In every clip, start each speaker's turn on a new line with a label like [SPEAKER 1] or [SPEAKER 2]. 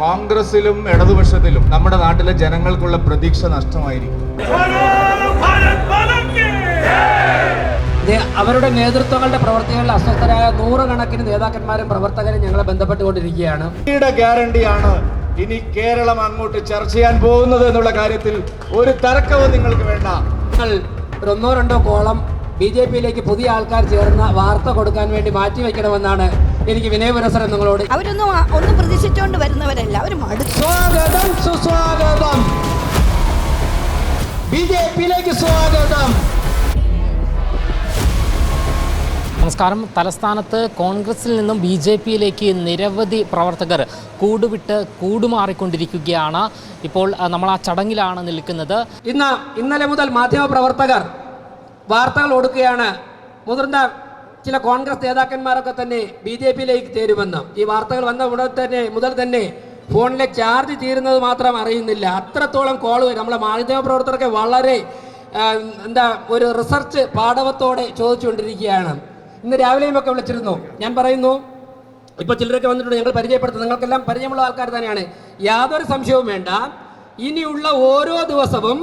[SPEAKER 1] കോൺഗ്രസിലും ഇടതുപക്ഷത്തിലും നമ്മുടെ നാട്ടിലെ ജനങ്ങൾക്കുള്ള പ്രതീക്ഷ നഷ്ടമായിരിക്കും.
[SPEAKER 2] അവരുടെ നേതൃത്വങ്ങളുടെ പ്രവർത്തികളിൽ അസ്വസ്ഥരായ നൂറുകണക്കിന് നേതാക്കന്മാരും പ്രവർത്തകരും ഞങ്ങളെ ബന്ധപ്പെട്ടുകൊണ്ടിരിക്കുകയാണ്.
[SPEAKER 1] ഗ്യാരണ്ടിയാണ് ഇനി കേരളം അങ്ങോട്ട് ചർച്ച ചെയ്യാൻ പോകുന്നത് എന്നുള്ള കാര്യത്തിൽ ഒരു തർക്കവും നിങ്ങൾക്ക് വേണ്ട.
[SPEAKER 2] നിങ്ങൾ ഒന്നോ രണ്ടോ കോളം ബി ജെ പിയിലേക്ക് പുതിയ ആൾക്കാർ ചേർന്ന വാർത്ത കൊടുക്കാൻ വേണ്ടി മാറ്റിവെക്കണമെന്നാണ് എനിക്ക് വിനയപുരസരം നിങ്ങളോട്
[SPEAKER 3] അവരൊന്നും ഒന്നും പ്രതീക്ഷിച്ചുകൊണ്ട് വരുന്നവരല്ല. അവർ
[SPEAKER 2] സ്വാഗതം സുസ്വാഗതം. ബി ജെ പിയിലേക്ക് സ്വാഗതം.
[SPEAKER 4] നമസ്കാരം. തലസ്ഥാനത്ത് കോൺഗ്രസിൽ നിന്നും ബി ജെ പിയിലേക്ക് നിരവധി പ്രവർത്തകർ കൂടുവിട്ട് കൂടുമാറിക്കൊണ്ടിരിക്കുകയാണ്. ഇപ്പോൾ നമ്മൾ ആ ചടങ്ങിലാണ് നിൽക്കുന്നത്.
[SPEAKER 2] ഇന്ന് ഇന്നലെ മുതൽ മാധ്യമപ്രവർത്തകർ വാർത്തകൾ കൊടുക്കുകയാണ്. മുതിർന്ന ചില കോൺഗ്രസ് നേതാക്കന്മാരൊക്കെ തന്നെ ബി ജെ പിയിലേക്ക് ചേരുമെന്ന്. ഈ വാർത്തകൾ വന്ന ഉടൻ തന്നെ മുതൽ തന്നെ ഫോണിലെ ചാർജ് തീരുന്നത് മാത്രം അറിയുന്നില്ല. അത്രത്തോളം കോൾ വരും. നമ്മളെ മാധ്യമപ്രവർത്തകർക്ക് വളരെ എന്താ ഒരു റിസർച്ച് പാഠവത്തോടെ ചോദിച്ചുകൊണ്ടിരിക്കുകയാണ്. ഇന്ന് രാവിലെയും ഒക്കെ വിളിച്ചിരുന്നു. ഞാൻ പറയുന്നു ഇപ്പൊ ചിലരൊക്കെ വന്നിട്ടുണ്ട് ഞങ്ങൾ പരിചയപ്പെടുത്തുന്നത് നിങ്ങൾക്കെല്ലാം പരിചയമുള്ള ആൾക്കാർ തന്നെയാണ്. യാതൊരു സംശയവും വേണ്ട. ഇനിയുള്ള ഓരോ ദിവസവും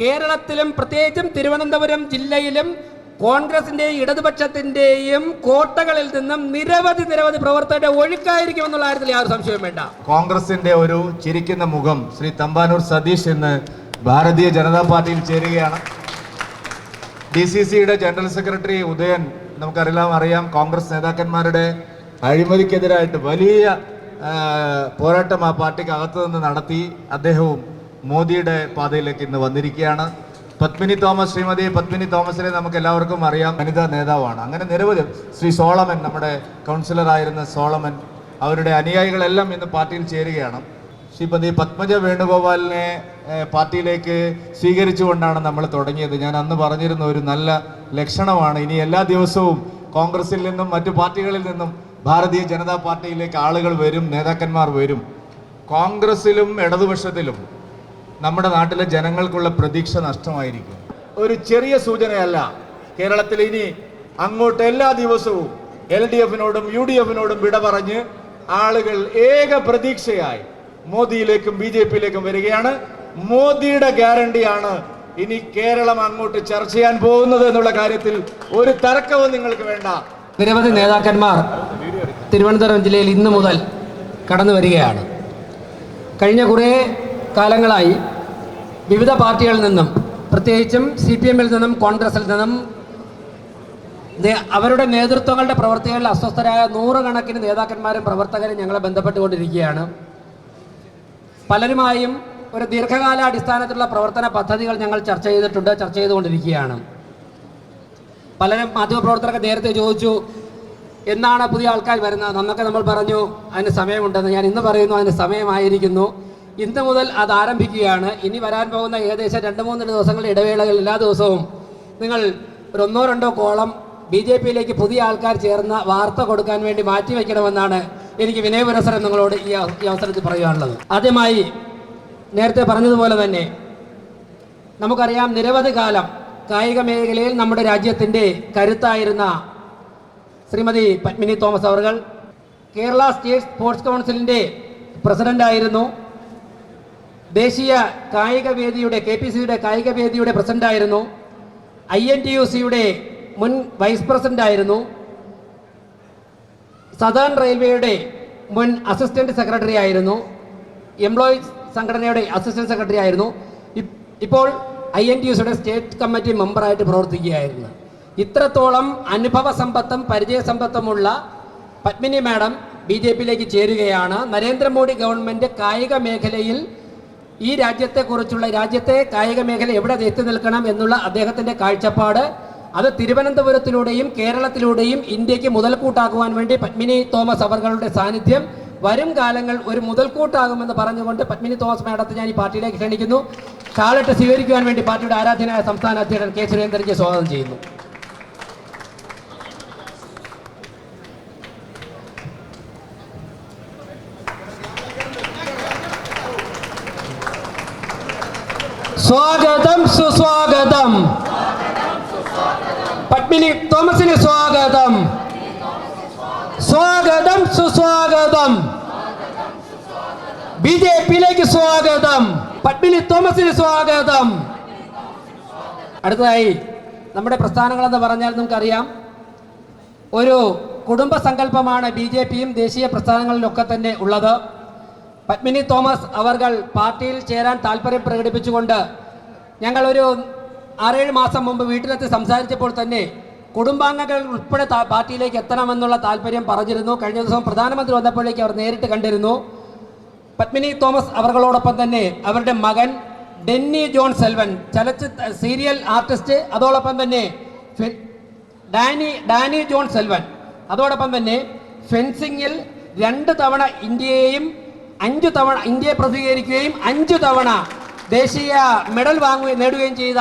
[SPEAKER 2] കേരളത്തിലും പ്രത്യേകിച്ചും തിരുവനന്തപുരം ജില്ലയിലും കോൺഗ്രസിന്റെയും ഇടതുപക്ഷത്തിന്റെയും കോട്ടകളിൽ നിന്നും നിരവധി നിരവധി പ്രവർത്തകരുടെ ഒഴുക്കായിരിക്കും എന്നുള്ള കാര്യത്തിൽ യാതൊരു സംശയവും വേണ്ട.
[SPEAKER 1] കോൺഗ്രസിന്റെ ഒരു ചിരിക്കുന്ന മുഖം ശ്രീ തമ്പാനൂർ സതീഷ് ഇന്ന് ഭാരതീയ ജനതാ പാർട്ടിയിൽ ചേരുകയാണ്. ഡി സി സിയുടെ ജനറൽ സെക്രട്ടറി ഉദയൻ നമുക്കറിയാം അറിയാം കോൺഗ്രസ് നേതാക്കന്മാരുടെ അഴിമതിക്കെതിരായിട്ട് വലിയ പോരാട്ടം ആ പാർട്ടിക്ക് അകത്തു നിന്ന് നടത്തി അദ്ദേഹവും മോദിയുടെ പാതയിലേക്ക് ഇന്ന് വന്നിരിക്കുകയാണ്. പത്മിനി തോമസ് ശ്രീമതി പത്മിനി തോമസിനെ നമുക്ക് എല്ലാവർക്കും അറിയാം. വനിതാ നേതാവാണ്. അങ്ങനെ നിരവധി ശ്രീ സോളമൻ നമ്മുടെ കൗൺസിലറായിരുന്ന സോളമൻ അവരുടെ അനുയായികളെല്ലാം ഇന്ന് പാർട്ടിയിൽ ചേരുകയാണ്. ശ്രീപതി പത്മജ വേണുഗോപാലിനെ പാർട്ടിയിലേക്ക് സ്വീകരിച്ചുകൊണ്ടാണ് നമ്മൾ തുടങ്ങിയത്. ഞാൻ അന്ന് പറഞ്ഞിരുന്ന ഒരു നല്ല ലക്ഷണമാണ്. ഇനി എല്ലാ ദിവസവും കോൺഗ്രസിൽ നിന്നും മറ്റു പാർട്ടികളിൽ നിന്നും ഭാരതീയ ജനതാ പാർട്ടിയിലേക്ക് ആളുകൾ വരും നേതാക്കന്മാർ വരും. കോൺഗ്രസിലും ഇടതുപക്ഷത്തിലും നമ്മുടെ നാട്ടിലെ ജനങ്ങൾക്കുള്ള പ്രതീക്ഷ നഷ്ടമായിരിക്കും. ഒരു ചെറിയ സൂചനയല്ല. കേരളത്തിൽ ഇനി അങ്ങോട്ട് എല്ലാ ദിവസവും എൽ ഡി എഫിനോടും യു ഡി എഫിനോടും വിട പറഞ്ഞ് ആളുകൾ ഏക പ്രതീക്ഷയായി മോദിയിലേക്കും ബി ജെ പിയിലേക്കും വരികയാണ്. മോദിയുടെ ഗ്യാരണ്ടിയാണ് ഇനി കേരളം അങ്ങോട്ട് ചർച്ച ചെയ്യാൻ പോകുന്നത് എന്നുള്ള കാര്യത്തിൽ ഒരു തർക്കവും നിങ്ങൾക്ക് വേണ്ട.
[SPEAKER 2] നിരവധി നേതാക്കന്മാർ തിരുവനന്തപുരം ജില്ലയിൽ ഇന്നു മുതൽ കടന്നു വരികയാണ്. കഴിഞ്ഞ കുറേ കാലങ്ങളായി വിവിധ പാർട്ടികളിൽ നിന്നും പ്രത്യേകിച്ചും സി പി എമ്മിൽ നിന്നും കോൺഗ്രസിൽ നിന്നും അവരുടെ നേതൃത്വങ്ങളുടെ പ്രവർത്തികളിൽ അസ്വസ്ഥരായ നൂറുകണക്കിന് നേതാക്കന്മാരും പ്രവർത്തകരും ഞങ്ങളെ ബന്ധപ്പെട്ടുകൊണ്ടിരിക്കുകയാണ്. പലരുമായും ഒരു ദീർഘകാലാടിസ്ഥാനത്തിലുള്ള പ്രവർത്തന പദ്ധതികൾ ഞങ്ങൾ ചർച്ച ചെയ്തിട്ടുണ്ട് ചർച്ച ചെയ്തുകൊണ്ടിരിക്കുകയാണ്. പലരും മാധ്യമപ്രവർത്തകർക്ക് നേരത്തെ ചോദിച്ചു എന്നാണ് പുതിയ ആൾക്കാർ വരുന്നത്? നമുക്ക് നമ്മൾ പറഞ്ഞു അതിന് സമയമുണ്ടെന്ന്. ഞാൻ ഇന്ന് പറയുന്നു അതിന് സമയമായിരിക്കുന്നു. ഇന്ന് മുതൽ അത് ആരംഭിക്കുകയാണ്. ഇനി വരാൻ പോകുന്ന ഏകദേശം രണ്ട് മൂന്ന് ദിവസങ്ങളുടെ ഇടവേളകൾ എല്ലാ ദിവസവും നിങ്ങൾ ഒരു ഒന്നോ രണ്ടോ കോളം ബി ജെ പിയിലേക്ക് പുതിയ ആൾക്കാർ ചേർന്ന വാർത്ത കൊടുക്കാൻ വേണ്ടി മാറ്റിവെക്കണമെന്നാണ് എനിക്ക് വിനയപുരസരം നിങ്ങളോട് ഈ അവ- ഈ അവസരത്തിൽ പറയുവാനുള്ളത് ആദ്യമായി നേരത്തെ പറഞ്ഞതുപോലെ തന്നെ നമുക്കറിയാം നിരവധി കാലം കായിക മേഖലയിൽ നമ്മുടെ രാജ്യത്തിന്റെ കരുത്തായിരുന്ന ശ്രീമതി പത്മിനി തോമസ് അവർ കേരള സ്റ്റേറ്റ് സ്പോർട്സ് കൗൺസിലിന്റെ പ്രസിഡന്റായിരുന്നു ദേശീയ കായിക വേദിയുടെ കെ പി സിയുടെ കായിക വേദിയുടെ പ്രസിഡന്റായിരുന്നു ഐ എൻ ടി യു സിയുടെ മുൻ വൈസ് പ്രസിഡന്റായിരുന്നു സദേൺ റെയിൽവേയുടെ മുൻ അസിസ്റ്റന്റ് സെക്രട്ടറി ആയിരുന്നു. എംപ്ലോയീസ് സംഘടനയുടെ അസിസ്റ്റന്റ് സെക്രട്ടറി ആയിരുന്നു. ഇപ്പോൾ ഐ എൻ ടി യുസിയുടെ സ്റ്റേറ്റ് കമ്മിറ്റി മെമ്പറായിട്ട് പ്രവർത്തിക്കുകയായിരുന്നു. ഇത്രത്തോളം അനുഭവ സമ്പത്തും പരിചയ സമ്പത്തുമുള്ള പത്മിനി മാഡം ബി ജെ പിയിലേക്ക് ചേരുകയാണ്. നരേന്ദ്രമോദി ഗവൺമെന്റ് കായിക മേഖലയിൽ ഈ രാജ്യത്തെക്കുറിച്ചുള്ള രാജ്യത്തെ കായിക മേഖല എവിടെ എത്തി നിൽക്കണം എന്നുള്ള അദ്ദേഹത്തിന്റെ കാഴ്ചപ്പാട് അത് തിരുവനന്തപുരത്തിലൂടെയും കേരളത്തിലൂടെയും ഇന്ത്യയ്ക്ക് മുതൽക്കൂട്ടാക്കുവാൻ വേണ്ടി പത്മിനി തോമസ് അവർകളുടെ സാന്നിധ്യം വരും കാലങ്ങൾ ഒരു മുതൽക്കൂട്ടാകുമെന്ന് പറഞ്ഞുകൊണ്ട് പത്മിനി തോമസ് മേഡത്തെ ഞാൻ ഈ പാർട്ടിയിലേക്ക് ക്ഷണിക്കുന്നു. ഷാളിട്ട് സ്വീകരിക്കുവാൻ വേണ്ടി പാർട്ടിയുടെ ആരാധനായ സംസ്ഥാന അധ്യക്ഷൻ കെ സുരേന്ദ്രൻജി സ്വാഗതം ചെയ്യുന്നു. സ്വാഗതം സുസ്വാഗതം. പത്മിനി തോമസിന് സ്വാഗതം. സ്വാഗതം സുസ്വാഗതം. ബി ജെ പിയിലേക്ക് സ്വാഗതം. പത്മിനി തോമസിന് സ്വാഗതം. അടുത്തതായി നമ്മുടെ പ്രസ്ഥാനങ്ങൾ എന്ന് പറഞ്ഞാൽ നമുക്കറിയാം. ഒരു കുടുംബ സങ്കല്പമാണ് ബി ജെ പിയും ദേശീയ പ്രസ്ഥാനങ്ങളിലൊക്കെ തന്നെ ഉള്ളത്. പത്മിനി തോമസ് അവർകൾ പാർട്ടിയിൽ ചേരാൻ താല്പര്യം പ്രകടിപ്പിച്ചുകൊണ്ട് ഞങ്ങളൊരു ആറേഴ് മാസം മുമ്പ് വീട്ടിലെത്തി സംസാരിച്ചപ്പോൾ തന്നെ കുടുംബാംഗങ്ങൾ ഉൾപ്പെടെ പാർട്ടിയിലേക്ക് എത്തണമെന്നുള്ള താല്പര്യം പറഞ്ഞിരുന്നു. കഴിഞ്ഞ ദിവസം പ്രധാനമന്ത്രി വന്നപ്പോഴേക്ക് അവർ നേരിട്ട് കണ്ടിരുന്നു. പത്മിനി തോമസ് അവർകളോടൊപ്പം തന്നെ അവരുടെ മകൻ ഡെന്നി ജോൺ സെൽവൻ ചലച്ചിത്ര സീരിയൽ ആർട്ടിസ്റ്റ് അതോടൊപ്പം തന്നെ ഡാനി ഡാനി ജോൺ സെൽവൻ അതോടൊപ്പം തന്നെ ഫെൻസിങ്ങിൽ രണ്ട് തവണ ഇന്ത്യയെയും അഞ്ചു തവണ ഇന്ത്യയെ പ്രതികരിക്കുകയും അഞ്ചു തവണ ദേശീയ മെഡൽ വാങ്ങുകയും നേടുകയും ചെയ്ത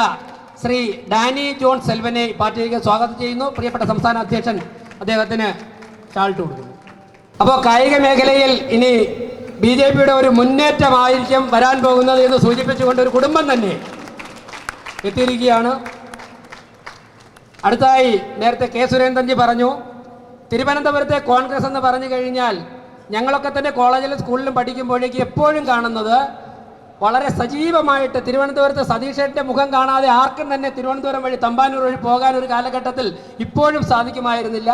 [SPEAKER 2] ശ്രീ ഡാനി ജോൺ സെൽവനെ പാർട്ടിയിലേക്ക് സ്വാഗതം ചെയ്യുന്നു. പ്രിയപ്പെട്ട സംസ്ഥാന അധ്യക്ഷൻ അദ്ദേഹത്തിന് ഷാൾട്ട് കൊടുക്കുന്നു. അപ്പോൾ കായിക മേഖലയിൽ ഇനി ബി ജെ പിയുടെ ഒരു മുന്നേറ്റമായിരിക്കും വരാൻ പോകുന്നത് എന്ന് സൂചിപ്പിച്ചുകൊണ്ട് ഒരു കുടുംബം തന്നെ എത്തിയിരിക്കുകയാണ്. അടുത്തായി നേരത്തെ കെ സുരേന്ദ്രൻജി പറഞ്ഞു തിരുവനന്തപുരത്തെ കോൺഗ്രസ് എന്ന് പറഞ്ഞു കഴിഞ്ഞാൽ ഞങ്ങളൊക്കെ തന്നെ കോളേജിലും സ്കൂളിലും പഠിക്കുമ്പോഴേക്ക് എപ്പോഴും കാണുന്നത് വളരെ സജീവമായിട്ട് തിരുവനന്തപുരത്ത് സതീഷേട്ടന്റെ മുഖം കാണാതെ ആർക്കും തന്നെ തിരുവനന്തപുരം വഴി തമ്പാനൂർ വഴി പോകാൻ ഒരു കാലഘട്ടത്തിൽ ഇപ്പോഴും സാധിക്കുമായിരുന്നില്ല.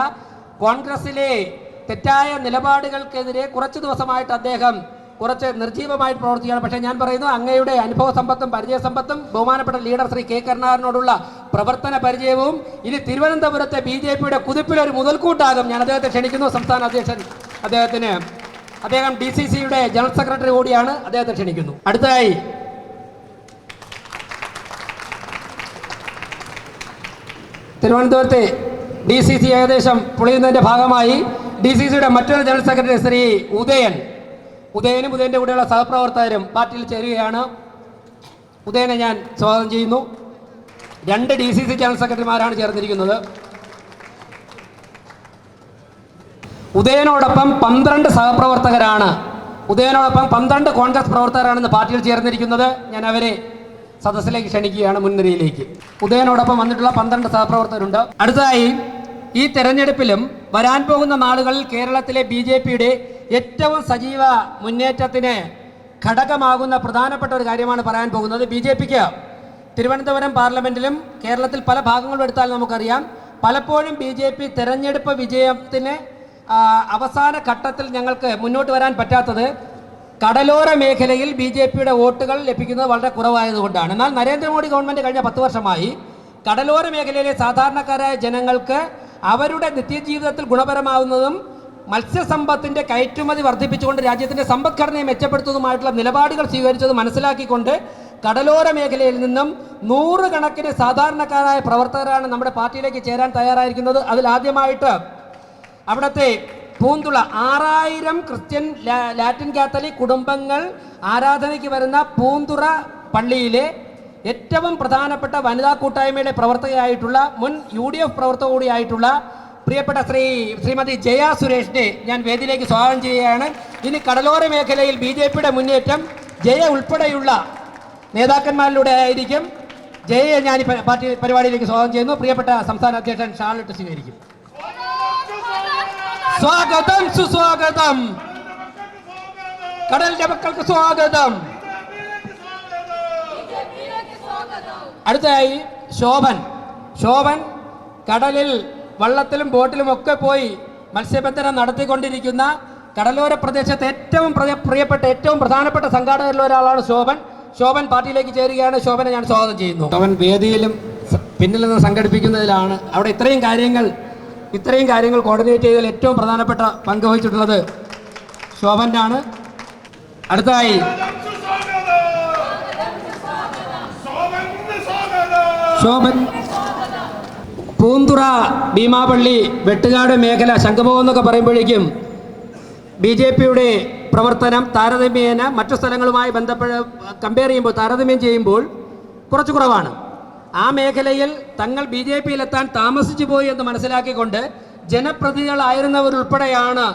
[SPEAKER 2] കോൺഗ്രസിലെ തെറ്റായ നിലപാടുകൾക്കെതിരെ കുറച്ച് ദിവസമായിട്ട് അദ്ദേഹം കുറച്ച് നിർജീവമായിട്ട് പ്രവർത്തിക്കുകയാണ്. പക്ഷേ ഞാൻ പറയുന്നു അങ്ങയുടെ അനുഭവ സമ്പത്തും പരിചയ സമ്പത്തും ബഹുമാനപ്പെട്ട ലീഡർ ശ്രീ കെ കരുണാകരനോടുള്ള പ്രവർത്തന പരിചയവും ഇനി തിരുവനന്തപുരത്തെ ബി ജെ പിയുടെ കുതിപ്പിലൊരു മുതൽക്കൂട്ടാകും. ഞാൻ അദ്ദേഹത്തെ ക്ഷണിക്കുന്നു സംസ്ഥാന അധ്യക്ഷൻ. അദ്ദേഹത്തിന് അദ്ദേഹം ഡി സി സിയുടെ ജനറൽ സെക്രട്ടറി കൂടിയാണ് അദ്ദേഹത്തെ ക്ഷണിക്കുന്നു. അടുത്തതായി തിരുവനന്തപുരത്തെ ഡി സി സി ഏകദേശം പൊളിയുന്നതിന്റെ ഭാഗമായി ഡി സി സിയുടെ മറ്റൊരു ജനറൽ സെക്രട്ടറി ശ്രീ ഉദയൻ. ഉദയനും ഉദയന്റെ കൂടെയുള്ള സഹപ്രവർത്തകരും പാർട്ടിയിൽ ചേരുകയാണ്. ഉദയനെ ഞാൻ സ്വാഗതം ചെയ്യുന്നു. രണ്ട് ഡി സി സി ജനറൽ സെക്രട്ടറിമാരാണ് ചേർന്നിരിക്കുന്നത്. ഉദയനോടൊപ്പം പന്ത്രണ്ട് സഹപ്രവർത്തകരാണ്. ഉദയനോടൊപ്പം പന്ത്രണ്ട് കോൺഗ്രസ് പ്രവർത്തകരാണ് ഇന്ന് പാർട്ടിയിൽ ചേർന്നിരിക്കുന്നത്. ഞാൻ അവരെ സദസ്സിലേക്ക് ക്ഷണിക്കുകയാണ് മുൻനിരയിലേക്ക്. ഉദയനോടൊപ്പം വന്നിട്ടുള്ള പന്ത്രണ്ട് സഹപ്രവർത്തകരുണ്ട്. അടുത്തതായി ഈ തെരഞ്ഞെടുപ്പിലും വരാൻ പോകുന്ന നാളുകളിൽ കേരളത്തിലെ ബി ജെ പിയുടെ ഏറ്റവും സജീവ മുന്നേറ്റത്തിന് ഘടകമാകുന്ന പ്രധാനപ്പെട്ട ഒരു കാര്യമാണ് പറയാൻ പോകുന്നത്. ബി ജെ പിക്ക് തിരുവനന്തപുരം പാർലമെന്റിലും കേരളത്തിൽ പല ഭാഗങ്ങളും എടുത്താൽ നമുക്കറിയാം. പലപ്പോഴും ബി ജെ പി തെരഞ്ഞെടുപ്പ് വിജയത്തിന് അവസാന ഘട്ടത്തിൽ ഞങ്ങൾക്ക് മുന്നോട്ട് വരാൻ പറ്റാത്തത് കടലോര മേഖലയിൽ ബി ജെ പിയുടെ വോട്ടുകൾ ലഭിക്കുന്നത് വളരെ കുറവായതുകൊണ്ടാണ്. എന്നാൽ നരേന്ദ്രമോദി ഗവൺമെന്റ് കഴിഞ്ഞ പത്ത് വർഷമായി കടലോര മേഖലയിലെ സാധാരണക്കാരായ ജനങ്ങൾക്ക് അവരുടെ നിത്യജീവിതത്തിൽ ഗുണപരമാവുന്നതും മത്സ്യസമ്പത്തിന്റെ കയറ്റുമതി വർദ്ധിപ്പിച്ചുകൊണ്ട് രാജ്യത്തിന്റെ സമ്പദ്ഘടനയെ മെച്ചപ്പെടുത്തുന്നതുമായിട്ടുള്ള നിലപാടുകൾ സ്വീകരിച്ചത് മനസ്സിലാക്കിക്കൊണ്ട് കടലോര മേഖലയിൽ നിന്നും നൂറുകണക്കിന് സാധാരണക്കാരായ പ്രവർത്തകരാണ് നമ്മുടെ പാർട്ടിയിലേക്ക് ചേരാൻ തയ്യാറായിരിക്കുന്നത്. അതിൽ ആദ്യമായിട്ട് അവിടുത്തെ പൂന്തുള ആറായിരം ക്രിസ്ത്യൻ ലാറ്റിൻ കാത്തലിക് കുടുംബങ്ങൾ ആരാധനയ്ക്ക് വരുന്ന പൂന്തുറ പള്ളിയിലെ ഏറ്റവും പ്രധാനപ്പെട്ട വനിതാ കൂട്ടായ്മയുടെ പ്രവർത്തകയായിട്ടുള്ള മുൻ യു ഡി എഫ് പ്രവർത്തക കൂടിയായിട്ടുള്ള പ്രിയപ്പെട്ട ശ്രീ ശ്രീമതി ജയ സുരേഷിനെ ഞാൻ വേദിയിലേക്ക് സ്വാഗതം ചെയ്യുകയാണ്. ഇനി കടലോര മേഖലയിൽ ബി ജെ പിയുടെ മുന്നേറ്റം ജയ ഉൾപ്പെടെയുള്ള നേതാക്കന്മാരിലൂടെ ആയിരിക്കും. ജയയെ ഞാൻ പാർട്ടി പരിപാടിയിലേക്ക് സ്വാഗതം ചെയ്യുന്നു. പ്രിയപ്പെട്ട സംസ്ഥാന അധ്യക്ഷൻ ഷാർലറ്റ് സ്വീകരിക്കും. സ്വാഗതം സുസ്വാഗതം. കടലിന്റെ മക്കൾക്ക് സ്വാഗതം. അടുത്തതായി ശോഭൻ. ശോഭൻ കടലിൽ വള്ളത്തിലും ബോട്ടിലും ഒക്കെ പോയി മത്സ്യബന്ധനം നടത്തിക്കൊണ്ടിരിക്കുന്ന കടലോര പ്രദേശത്തെ ഏറ്റവും പ്രിയപ്പെട്ട ഏറ്റവും പ്രധാനപ്പെട്ട സംഘാടകരിൽ ഒരാളാണ് ശോഭൻ. ശോഭൻ പാർട്ടിയിലേക്ക് ചേരുകയാണ്. ശോഭനെ ഞാൻ സ്വാഗതം ചെയ്യുന്നു. അവൻ വേദിയിലും പിന്നിൽ നിന്ന് സംഘടിപ്പിക്കുന്നതിലാണ്. അവിടെ ഇത്രയും കാര്യങ്ങൾ ഇത്രയും കാര്യങ്ങൾ കോർഡിനേറ്റ് ചെയ്തതിൽ ഏറ്റവും പ്രധാനപ്പെട്ട പങ്ക് വഹിച്ചിട്ടുള്ളത് ശോഭനാണ് അടുത്തതായി ശോഭൻ പൂന്തുറ ഭീമാപള്ളി വെട്ടുകാട് മേഖല ശംഖുമുഖം എന്നൊക്കെ പറയുമ്പോഴേക്കും ബി ജെ പിയുടെ പ്രവർത്തനം താരതമ്യേന മറ്റു സ്ഥലങ്ങളുമായി ബന്ധപ്പെട്ട് കമ്പയർ ചെയ്യുമ്പോൾ താരതമ്യം ചെയ്യുമ്പോൾ കുറച്ച് കുറവാണ്. ആ മേഖലയിൽ തങ്ങൾ ബി ജെ പിയിലെത്താൻ താമസിച്ചു പോയി എന്ന് മനസ്സിലാക്കിക്കൊണ്ട് ജനപ്രതിനിധികളായിരുന്നവരുൾപ്പെടെയാണ്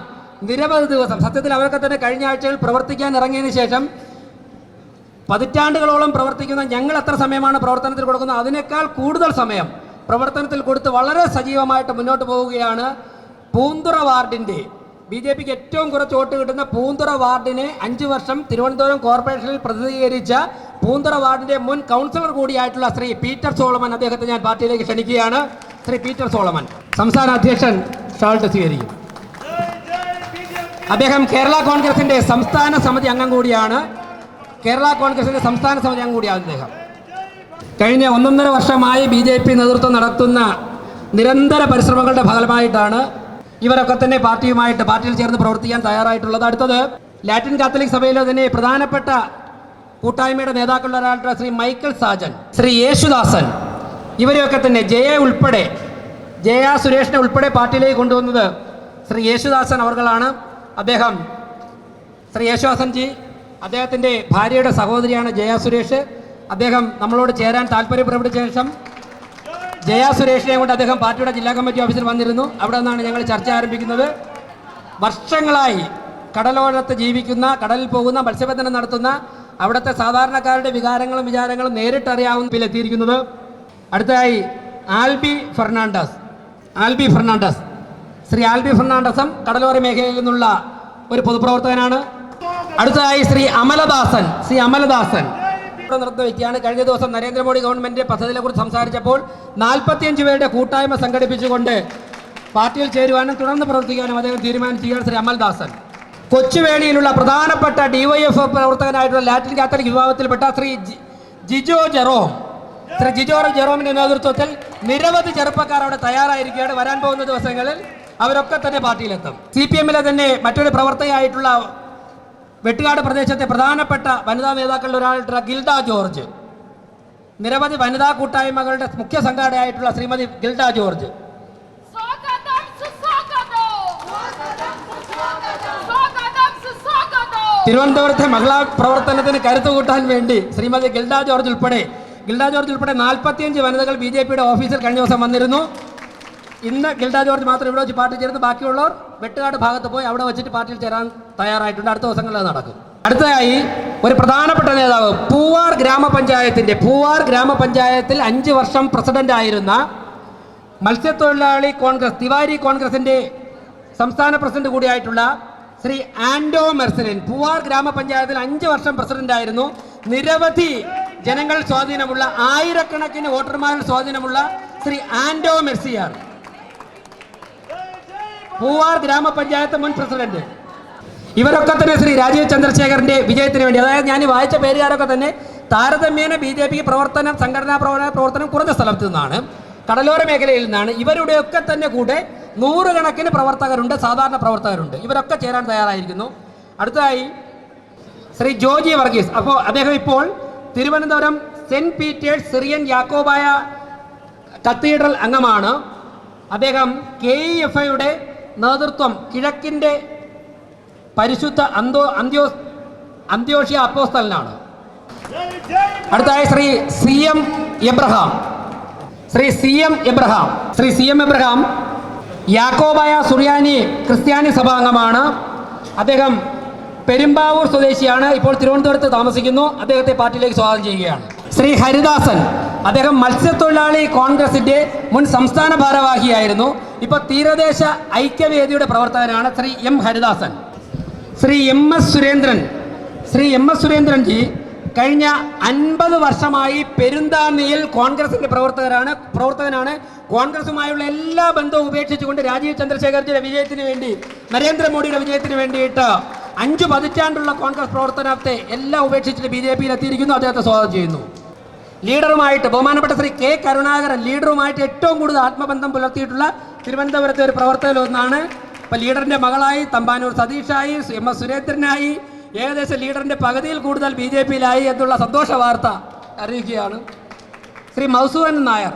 [SPEAKER 2] നിരവധി ദിവസം സത്യത്തിൽ അവരൊക്കെ തന്നെ കഴിഞ്ഞ ആഴ്ചയിൽ പ്രവർത്തിക്കാൻ ഇറങ്ങിയതിനു ശേഷം പതിറ്റാണ്ടുകളോളം പ്രവർത്തിക്കുന്ന ഞങ്ങൾ എത്ര സമയമാണ് പ്രവർത്തനത്തിൽ കൊടുക്കുന്നത്? അതിനേക്കാൾ കൂടുതൽ സമയം പ്രവർത്തനത്തിൽ കൊടുത്ത് വളരെ സജീവമായിട്ട് മുന്നോട്ട് പോവുകയാണ് പൂന്തുറ വാർഡിന്റെ. ബി ജെ പിക്ക് ഏറ്റവും കുറച്ച് വോട്ട് കിട്ടുന്ന പൂന്തുറ വാർഡിനെ അഞ്ച് വർഷം തിരുവനന്തപുരം കോർപ്പറേഷനിൽ പ്രതിനിധീകരിച്ച പൂന്തുറ വാർഡിന്റെ മുൻ കൗൺസിലർ കൂടിയായിട്ടുള്ള ശ്രീ പീറ്റർ സോളമൻ അദ്ദേഹത്തെ ഞാൻ പാർട്ടിയിലേക്ക് ക്ഷണിക്കുകയാണ്. ശ്രീ പീറ്റർ സോളമൻ സംസ്ഥാന അധ്യക്ഷൻ ഷാൾട്ട് സ്വീകരിക്കും. അദ്ദേഹം കേരള കോൺഗ്രസിന്റെ സംസ്ഥാന സമിതി അംഗം കൂടിയാണ്. കേരള കോൺഗ്രസിന്റെ സംസ്ഥാന സമിതി അംഗം കൂടിയാണ് അദ്ദേഹം. കഴിഞ്ഞ ഒന്നൊന്നര വർഷമായി ബി ജെ പി നേതൃത്വം നടത്തുന്ന നിരന്തര പരിശ്രമങ്ങളുടെ ഫലമായിട്ടാണ് ഇവരൊക്കെ തന്നെ പാർട്ടിയുമായിട്ട് പാർട്ടിയിൽ ചേർന്ന് പ്രവർത്തിക്കാൻ തയ്യാറായിട്ടുള്ളത്. അടുത്തത് ലാറ്റിൻ കാത്തലിക് സഭയിലെ തന്നെ പ്രധാനപ്പെട്ട കൂട്ടായ്മയുടെ നേതാക്കളുടെ ഒരാളുടെ ശ്രീ മൈക്കിൾ സാജൻ ശ്രീ യേശുദാസൻ. ഇവരെയൊക്കെ തന്നെ ജയ ഉൾപ്പെടെ ജയ സുരേഷിനെ ഉൾപ്പെടെ പാർട്ടിയിലേക്ക് കൊണ്ടുവന്നത് ശ്രീ യേശുദാസൻ അവർകളാണ്. അദ്ദേഹം ശ്രീ യേശുദാസൻ ജി അദ്ദേഹത്തിന്റെ ഭാര്യയുടെ സഹോദരിയാണ് ജയ സുരേഷ്. അദ്ദേഹം നമ്മളോട് ചേരാൻ താല്പര്യം പ്രകടിപ്പിച്ച ശേഷം ജയ സുരേഷിനെ കൊണ്ട് അദ്ദേഹം പാർട്ടിയുടെ ജില്ലാ കമ്മിറ്റി ഓഫീസിൽ വന്നിരുന്നു. അവിടെ നിന്നാണ് ഞങ്ങൾ ചർച്ച ആരംഭിക്കുന്നത്. വർഷങ്ങളായി കടലോരത്ത് ജീവിക്കുന്ന കടലിൽ പോകുന്ന മത്സ്യബന്ധനം നടത്തുന്ന അവിടുത്തെ സാധാരണക്കാരുടെ വികാരങ്ങളും വിചാരങ്ങളും നേരിട്ടറിയാവുന്ന പിലെത്തിയിരിക്കുന്നത് അടുത്തതായി ആൽബി ഫെർണാണ്ടസ്. ആൽബി ഫെർണാണ്ടസ്. ശ്രീ ആൽബി ഫെർണാണ്ടസും കടലോര മേഖലയിൽ നിന്നുള്ള ഒരു പൊതുപ്രവർത്തകനാണ്. അടുത്തതായി ശ്രീ അമലദാസൻ. ശ്രീ അമലദാസൻ. ഇവിടെ നടത്തുന്ന വ്യക്തിയാണ്. കഴിഞ്ഞ ദിവസം നരേന്ദ്രമോദി ഗവൺമെന്റ് പദ്ധതിയെ കുറിച്ച് സംസാരിച്ചപ്പോൾ നാൽപ്പത്തിയഞ്ച് പേരുടെ കൂട്ടായ്മ സംഘടിപ്പിച്ചുകൊണ്ട് പാർട്ടിയിൽ ചേരുവാനും തുടർന്ന് പ്രവർത്തിക്കാനും അദ്ദേഹം തീരുമാനിക്കുകയാണ് ശ്രീ അമൽദാസൻ കൊച്ചുവേളിയിലുള്ള പ്രധാനപ്പെട്ട ഡിവൈഎഫ് പ്രവർത്തകനായിട്ടുള്ള ലാറ്റിൻ കാത്തലിക് വിഭാഗത്തിൽപ്പെട്ട ശ്രീ ജിജോ ജെറോം. ശ്രീ ജിജോ ജെറോമിന്റെ നേതൃത്വത്തിൽ നിരവധി ചെറുപ്പക്കാർ അവിടെ തയ്യാറായിരിക്കുകയാണ് വരാൻ പോകുന്ന ദിവസങ്ങളിൽ. അവരൊക്കെ തന്നെ പാർട്ടിയിലെത്തും. സി പി എമ്മിലെ തന്നെ മറ്റൊരു പ്രവർത്തകയായിട്ടുള്ള വെട്ടുകാട് പ്രദേശത്തെ പ്രധാനപ്പെട്ട വനിതാ നേതാക്കളിൽ ഒരാളായിട്ടുള്ള ഗിൽഡ ജോർജ്. നിരവധി വനിതാ കൂട്ടായ്മകളുടെ മുഖ്യ സംഘാടകയായിട്ടുള്ള ശ്രീമതി ഗിൽഡ ജോർജ്. തിരുവനന്തപുരത്തെ മഹിളാ പ്രവർത്തനത്തിന് കരുത്തു കൂട്ടാൻ വേണ്ടി ശ്രീമതി ഗിൽഡ ജോർജ് ഉൾപ്പെടെ ഗിൽഡ ജോർജ് ഉൾപ്പെടെ നാൽപ്പത്തിയഞ്ച് വനിതകൾ ബി ജെ പിയുടെ ഓഫീസിൽ കഴിഞ്ഞ ദിവസം വന്നിരുന്നു. ഇന്ന് ഗിൽഡ ജോർജ് മാത്രം ഇവിടെ വെച്ച് പാർട്ടി ചേർന്ന് ബാക്കിയുള്ളവർ വെട്ടുകാട് ഭാഗത്ത് പോയി അവിടെ വെച്ചിട്ട് പാർട്ടിയിൽ ചേരാൻ തയ്യാറായിട്ടുണ്ട്. അടുത്ത ദിവസങ്ങളിൽ നടക്കും. അടുത്തതായി ഒരു പ്രധാനപ്പെട്ട നേതാവ് പൂവാർ ഗ്രാമപഞ്ചായത്തിന്റെ പൂവാർ ഗ്രാമപഞ്ചായത്തിൽ അഞ്ച് വർഷം പ്രസിഡന്റ് ആയിരുന്ന മത്സ്യത്തൊഴിലാളി കോൺഗ്രസ് തിവാരി കോൺഗ്രസിന്റെ സംസ്ഥാന പ്രസിഡന്റ് കൂടിയായിട്ടുള്ള ശ്രീ ആൻഡോ മെർസനൻ പൂവാർ ഗ്രാമപഞ്ചായത്തിൽ അഞ്ച് വർഷം പ്രസിഡന്റ് ആയിരുന്നു. നിരവധി ജനങ്ങൾ സ്വാധീനമുള്ള ആയിരക്കണക്കിന് വോട്ടർമാരിൽ സ്വാധീനമുള്ള ശ്രീ ആൻഡോ മെർസിയാർ. പൂവാർ ഗ്രാമപഞ്ചായത്ത് മുൻ പ്രസിഡന്റ്. ഇവരൊക്കെ തന്നെ ശ്രീ രാജീവ് ചന്ദ്രശേഖരന്റെ വിജയത്തിന് വേണ്ടി അതായത് ഞാൻ വായിച്ച പേരുകാരൊക്കെ തന്നെ താരതമ്യേന ബി ജെ പി പ്രവർത്തനം സംഘടനാ പ്രവർത്തനം കുറഞ്ഞ സ്ഥലത്ത് നിന്നാണ് കടലോര മേഖലയിൽ നിന്നാണ്. ഇവരുടെയൊക്കെ തന്നെ കൂടെ നൂറുകണക്കിന് പ്രവർത്തകരുണ്ട് സാധാരണ പ്രവർത്തകരുണ്ട്. ഇവരൊക്കെ ചേരാൻ തയ്യാറായിരിക്കുന്നു. അടുത്തതായി ശ്രീ ജോജി വർഗീസ്. അപ്പോൾ അദ്ദേഹം ഇപ്പോൾ Thiruvananthapuram saint Peter's Syrian Yakobaya cathedral അംഗമാണ്. അദ്ദേഹം കെ ഇ എഫ് ഐയുടെ നേതൃത്വം കിഴക്കിന്റെ പരിശുദ്ധ അന്തോ അന്ത്യോ അന്ത്യോഷ്യ അപ്പോസ്തലനാണ്. അടുത്തതായി Shri C M Abraham. Shri C M Abraham. Shri C M Abraham Yakobaya സുറിയാനി ക്രിസ്ത്യാനി സഭാംഗമാണ്. അദ്ദേഹം പെരുമ്പാവൂർ സ്വദേശിയാണ്. ഇപ്പോൾ തിരുവനന്തപുരത്ത് താമസിക്കുന്നു. അദ്ദേഹത്തെ പാർട്ടിയിലേക്ക് സ്വാഗതം ചെയ്യുകയാണ്. ശ്രീ ഹരിദാസൻ അദ്ദേഹം മത്സ്യത്തൊഴിലാളി കോൺഗ്രസിന്റെ മുൻ സംസ്ഥാന ഭാരവാഹിയായിരുന്നു. ഇപ്പോൾ തീരദേശ ഐക്യവേദിയുടെ പ്രവർത്തകനാണ് Shri M Haridasan. Shri M S Surendran. Shri M S Surendran ji കഴിഞ്ഞ അൻപത് വർഷമായി പെരുന്താന്നിയിൽ കോൺഗ്രസിന്റെ പ്രവർത്തകരാണ് പ്രവർത്തകനാണ്. കോൺഗ്രസുമായുള്ള എല്ലാ ബന്ധവും ഉപേക്ഷിച്ചുകൊണ്ട് രാജീവ് ചന്ദ്രശേഖർജിയുടെ വിജയത്തിന് വേണ്ടി നരേന്ദ്രമോദിയുടെ വിജയത്തിന് വേണ്ടിയിട്ട് അഞ്ചു പതിറ്റാണ്ടുള്ള കോൺഗ്രസ് പ്രവർത്തനത്തെ എല്ലാം ഉപേക്ഷിച്ചിട്ട് ബി ജെ പിയിൽ എത്തിയിരിക്കുന്നു. അദ്ദേഹത്തെ സ്വാഗതം ചെയ്യുന്നു. ലീഡറുമായിട്ട് ബഹുമാനപ്പെട്ട ശ്രീ കെ കരുണാകരൻ ലീഡറുമായിട്ട് ഏറ്റവും കൂടുതൽ ആത്മബന്ധം പുലർത്തിയിട്ടുള്ള തിരുവനന്തപുരത്തെ ഒരു പ്രവർത്തകർ ഒന്നാണ്. ഇപ്പം ലീഡറിന്റെ മകളായി തമ്പാനൂർ സതീഷായി എം എസ് സുരേന്ദ്രനായി ഏകദേശം ലീഡറിന്റെ പകുതിയിൽ കൂടുതൽ ബി ജെ പിയിലായി എന്നുള്ള സന്തോഷ വാർത്ത അറിയിക്കുകയാണ് ശ്രീ മൗസൂൻ നായർ.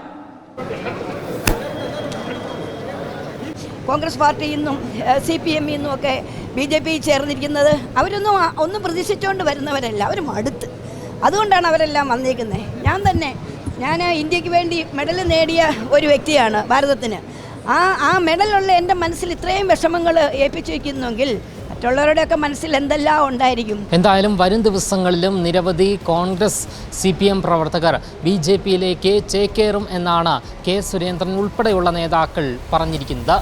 [SPEAKER 3] കോൺഗ്രസ് പാർട്ടി ഇന്നും സി പി എം ഇന്നും ഒക്കെ ബി ജെ പി ചേർന്നിരിക്കുന്നത് അവരൊന്നും ഒന്നും പ്രതീക്ഷിച്ചുകൊണ്ട് വരുന്നവരല്ല അവർ മടുത്ത് അതുകൊണ്ടാണ് അവരെല്ലാം വന്നിരിക്കുന്നത് ഞാൻ തന്നെ ഞാൻ ഇന്ത്യയ്ക്ക് വേണ്ടി മെഡൽ നേടിയ ഒരു വ്യക്തിയാണ് ഭാരതത്തിന്. ആ ആ മെഡലുള്ള എന്റെ മനസ്സിൽ ഇത്രയും വിഷമങ്ങൾ ഏൽപ്പിച്ചു വയ്ക്കുന്നെങ്കിൽ മറ്റുള്ളവരുടെയൊക്കെ മനസ്സിൽ എന്തെല്ലാം ഉണ്ടായിരിക്കും?
[SPEAKER 4] എന്തായാലും വരും ദിവസങ്ങളിലും നിരവധി കോൺഗ്രസ് സി പി എം പ്രവർത്തകർ ബി ജെ പിയിലേക്ക് ചേക്കേറും എന്നാണ് കെ സുരേന്ദ്രൻ ഉൾപ്പെടെയുള്ള നേതാക്കൾ പറഞ്ഞിരിക്കുന്നത്.